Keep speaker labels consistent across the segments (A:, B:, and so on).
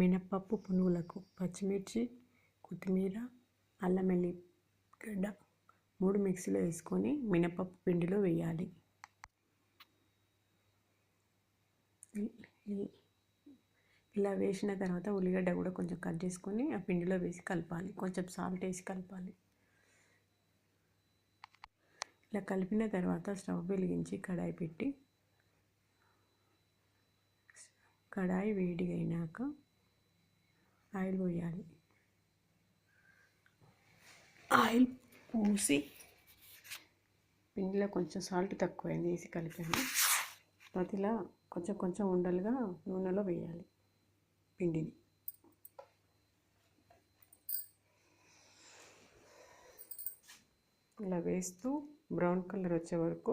A: మినప్పప్పు పునుగులకు పచ్చిమిర్చి కొత్తిమీర అల్లం వెల్లిగడ్డ మూడు మిక్సీలో వేసుకొని మినప్పప్పు పిండిలో వేయాలి. ఇలా వేసిన తర్వాత ఉల్లిగడ్డ కూడా కొంచెం కట్ చేసుకొని ఆ పిండిలో వేసి కలపాలి. కొంచెం సాల్ట్ వేసి కలపాలి. ఇలా కలిపిన తర్వాత స్టవ్ వెలిగించి కడాయి పెట్టి కడాయి వేడిగైనాక అయినాక ఆయిల్ పోయాలి. ఆయిల్ పూసి పిండిలో కొంచెం సాల్ట్ తక్కువైంది వేసి కలిపాను. ప్రతిలా కొంచెం కొంచెం ఉండలుగా నూనెలో వేయాలి పిండిని. ఇలా వేస్తూ బ్రౌన్ కలర్ వచ్చే వరకు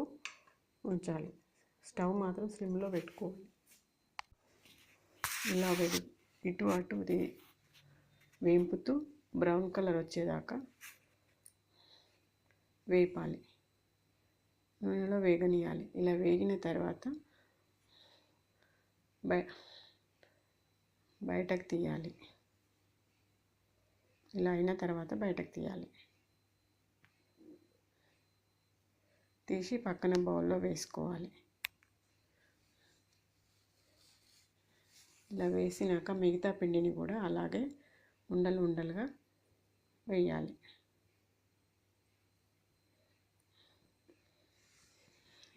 A: ఉంచాలి. స్టవ్ మాత్రం స్లిమ్లో పెట్టుకోవాలి. ఇలా ఇటు అటు వేంపుతూ బ్రౌన్ కలర్ వచ్చేదాకా వేపాలి. నూనెలో వేగనీయాలి ఇలా వేగిన తర్వాత బయ బయటకు తీయాలి. ఇలా అయిన తర్వాత బయటకు తీయాలి. తీసి పక్కన బౌల్లో వేసుకోవాలి. ఇలా వేసినాక మిగతా పిండిని కూడా అలాగే ఉండలు ఉండలుగా వేయాలి.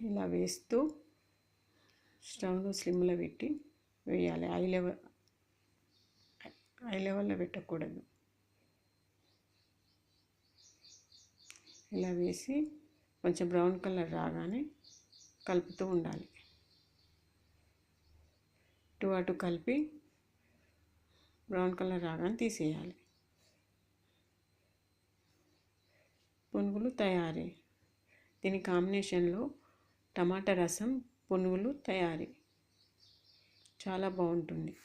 A: ఇలా వేస్తూ స్టవ్ను స్లిమ్లో పెట్టి వేయాలి. ఐ లెవెల్ ఐ లెవెల్లో పెట్టకూడదు. ఇలా వేసి కొంచెం బ్రౌన్ కలర్ రాగానే కలుపుతూ ఉండాలి. అటు అటు కలిపి బ్రౌన్ కలర్ రాగానే తీసేయాలి. పునుగులు తయారీ. దీని కాంబినేషన్లో టమాటా రసం పునుగులు తయారీ. చాలా బాగుంటుంది.